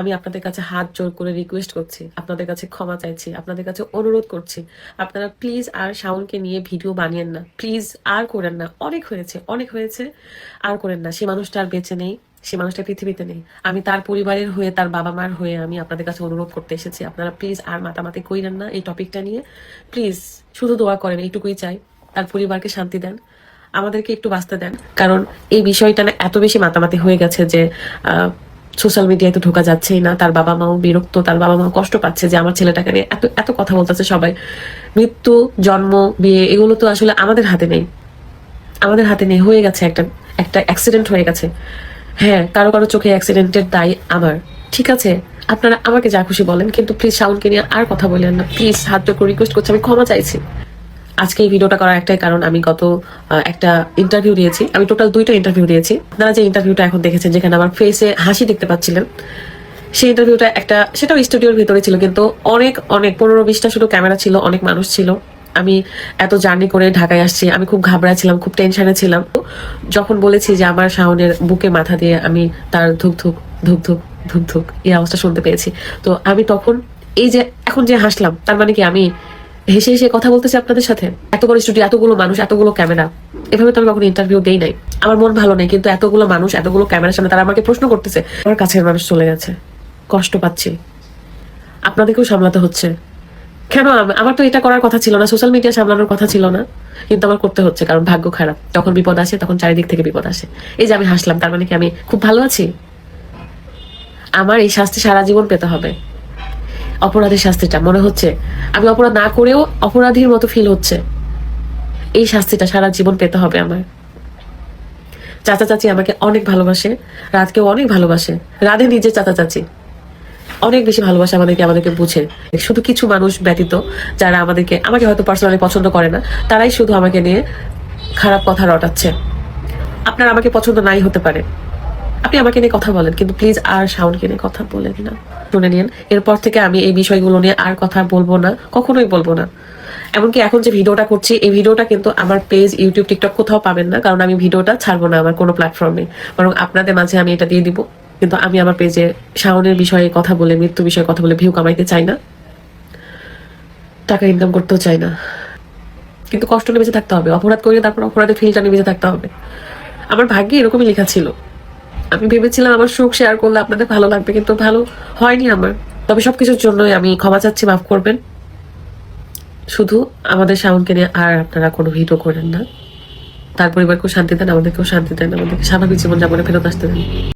আমি আপনাদের কাছে হাত জোর করে রিকোয়েস্ট করছি, আপনাদের কাছে ক্ষমা চাইছি, আপনাদের কাছে অনুরোধ করছি। আপনারা প্লিজ আর শাওনকে নিয়ে ভিডিও বানিয়েন না। প্লিজ আর করেন না। অনেক হয়েছে অনেক হয়েছে। আর করেন না। সে মানুষটা আর বেঁচে নেই, সে মানুষটা পৃথিবীতে নেই। আমি তার পরিবারের হয়ে, তার বাবা মার হয়ে আমি আপনাদের কাছে অনুরোধ করতে এসেছি। আপনারা প্লিজ আর মাতামাতি কইরেন না এই টপিকটা নিয়ে। প্লিজ শুধু দোয়া করেন, এইটুকুই চাই। তার পরিবারকে শান্তি দেন। আমাদেরকে একটু বাঁচতে দেন। কারণ এই বিষয়টা না এত বেশি মাতামাতি হয়ে গেছে যে সোশ্যাল মিডিয়ায় তো ঢোকা যাচ্ছেই না, তার বাবা মাও বিরক্ত, তার বাবা মাও কষ্ট পাচ্ছে যে আমার ছেলেটাকে নিয়ে এত এত কথা বলতেছে সবাই। মৃত্যু, জন্ম, বিয়ে, এগুলো তো আসলে আমাদের হাতে নেই। আমাদের হাতে নেই, হয়ে গেছে একটা একটা অ্যাক্সিডেন্ট হয়ে গেছে। হ্যাঁ কারও কারও চোখে অ্যাক্সিডেন্টের দায় আমার। ঠিক আছে, আপনারা আমাকে যা খুশি বলেন, কিন্তু প্লিজ শাওনকে নিয়ে আর কথা বললেন না। প্লিজ হাত করে রিকোয়েস্ট করছি, আমি ক্ষমা চাইছি। আজকে এই ভিডিওটা করার একটাই কারণ, আমি গত একটা ইন্টারভিউ দিয়েছি। আমি টোটাল দুইটা ইন্টারভিউ দিয়েছি। আপনারা যে ইন্টারভিউটা এখন দেখেছেন, যেখানে আমার ফেসে হাসি দেখতে পাচ্ছিলেন, সেই ইন্টারভিউটা একটা, সেটাও স্টুডিওর ভিতরে ছিল, কিন্তু অনেক অনেক, পনেরো বিশটা শুধু ক্যামেরা ছিল, অনেক মানুষ ছিল। আমি এত জার্নি করে ঢাকায় আসছি, আমি খুব ঘাবড়া ছিলাম, খুব টেনশনে ছিলাম। যখন বলেছি যে আমার শাওনের বুকে মাথা দিয়ে আমি তার ধুক ধুক ধুক ধুক ধুক ধুক, এই আওয়াজটা শুনতে পেয়েছি। তো আমি তখন এই যে, এখন যে হাসলাম, তার মানে কি আমি হেসে হেসে কথা বলতেছি আপনাদের সাথে? এত বড় স্টুডিও এতগুলো মানুষ, এতগুলো ক্যামেরা এভাবে তো আমি কখনো ইন্টারভিউ দেই নাই। আমার মন ভালো নেই, কিন্তু এতগুলো মানুষ, এতগুলো ক্যামেরার সামনে তারা আমাকে প্রশ্ন করতেছে, আমার কাছের মানুষ চলে গেছে। কষ্ট পাচ্ছি। আপনাদেরকেও সামলাতে হচ্ছে। কেন? আমার তো এটা করার কথা ছিল না সোশ্যাল মিডিয়া সামলানোর কথা ছিল না। কিন্তু আমার করতে হচ্ছে, কারণ ভাগ্য খারাপ। যখন বিপদ আসে, তখন চারিদিক থেকে বিপদ আসে। এই যে আমি হাসলাম, তার মানে কি আমি খুব ভালো আছি? আমার এই শাস্তি সারা জীবন পেতে হবে। অপরাধের শাস্তিটা। মনে হচ্ছে, আমি অপরাধ না করেও অপরাধীর মতো ফিল হচ্ছে। এই শাস্তিটা সারা জীবন পেতে হবে আমার। চাচা চাচি আমাকে অনেক ভালোবাসে, রাতকেও অনেক ভালোবাসে। রাধে নিজের চাচা চাচি। অনেক বেশি ভালোবাসে আমাদেরকে আমাদেরকে বুঝে। শুধু কিছু মানুষ ব্যতীত যারা আমাদেরকে, আমাকে হয়তো পার্সোনালি পছন্দ করে না, তারাই শুধু আমাকে নিয়ে খারাপ কথা রটাচ্ছে। আপনার আমাকে পছন্দ নাই হতে পারে। আপনি আমাকে নিয়ে কথা বলেন, কিন্তু প্লিজ আর শাওনকে নিয়ে কথা বলেন না। শুনে নিন, এরপর থেকে আমি এই বিষয়গুলো নিয়ে আর কথা বলব না, কখনোই বলব না। এমনকি এখন যে ভিডিওটা করছি, এই ভিডিওটা কিন্তু আমার পেজ ইউটিউব টিকটক কোথাও পাবেন না, কারণ আমি ভিডিওটা ছাড়বো না আমার কোনো প্ল্যাটফর্মে বরং আপনাদের মাঝে আমি এটা দিয়ে দিব, কিন্তু আমি আমার পেজে শাওনের বিষয়ে কথা বলে মৃত্যু বিষয়ে কথা বলে ভিউ কামাইতে চাই না। টাকা ইনকাম করতেও চাই না। কিন্তু কষ্ট নিয়ে বেঁচে থাকতে হবে, অপরাধ করে তারপর অপরাধের ফিলটা নিয়ে বেঁচে থাকতে হবে। আমার ভাগ্যে এরকমই লেখা ছিল। আমি ভেবেছিলাম আমার সুখ শেয়ার করলে আপনাদের ভালো লাগবে, কিন্তু ভালো হয়নি আমার। তবে সবকিছুর জন্যই আমি ক্ষমা চাচ্ছি, মাফ করবেন। শুধু আমাদের শাওনকে নিয়ে আর আপনারা কোনো ভিডিও করেন না। তার পরিবারকেও শান্তি দেন, আমাদেরকেও শান্তি দেন, আমাদেরকে স্বাভাবিক জীবনযাপনে ফেরত আসতে দেন।